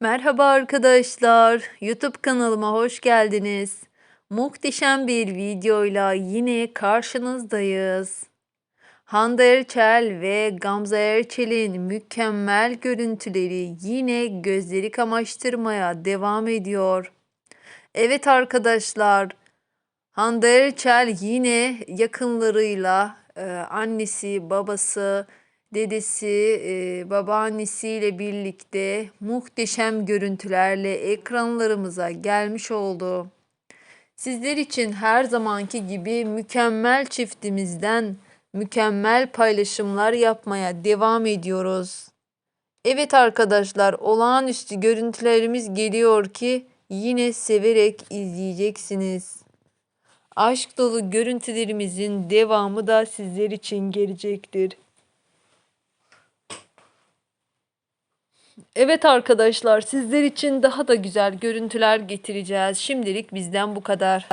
Merhaba arkadaşlar, YouTube kanalıma hoş geldiniz. Muhteşem bir videoyla yine karşınızdayız. Hande Erçel ve Gamze Erçel'in mükemmel görüntüleri yine gözleri kamaştırmaya devam ediyor. Evet arkadaşlar, Hande Erçel yine yakınlarıyla, e, annesi, babası, dedesi, e, babaannesiyle birlikte muhteşem görüntülerle ekranlarımıza gelmiş oldu. Sizler için her zamanki gibi mükemmel çiftimizden mükemmel paylaşımlar yapmaya devam ediyoruz. Evet arkadaşlar, olağanüstü görüntülerimiz geliyor ki yine severek izleyeceksiniz. Aşk dolu görüntülerimizin devamı da sizler için gelecektir. Evet arkadaşlar, sizler için daha da güzel görüntüler getireceğiz. Şimdilik bizden bu kadar.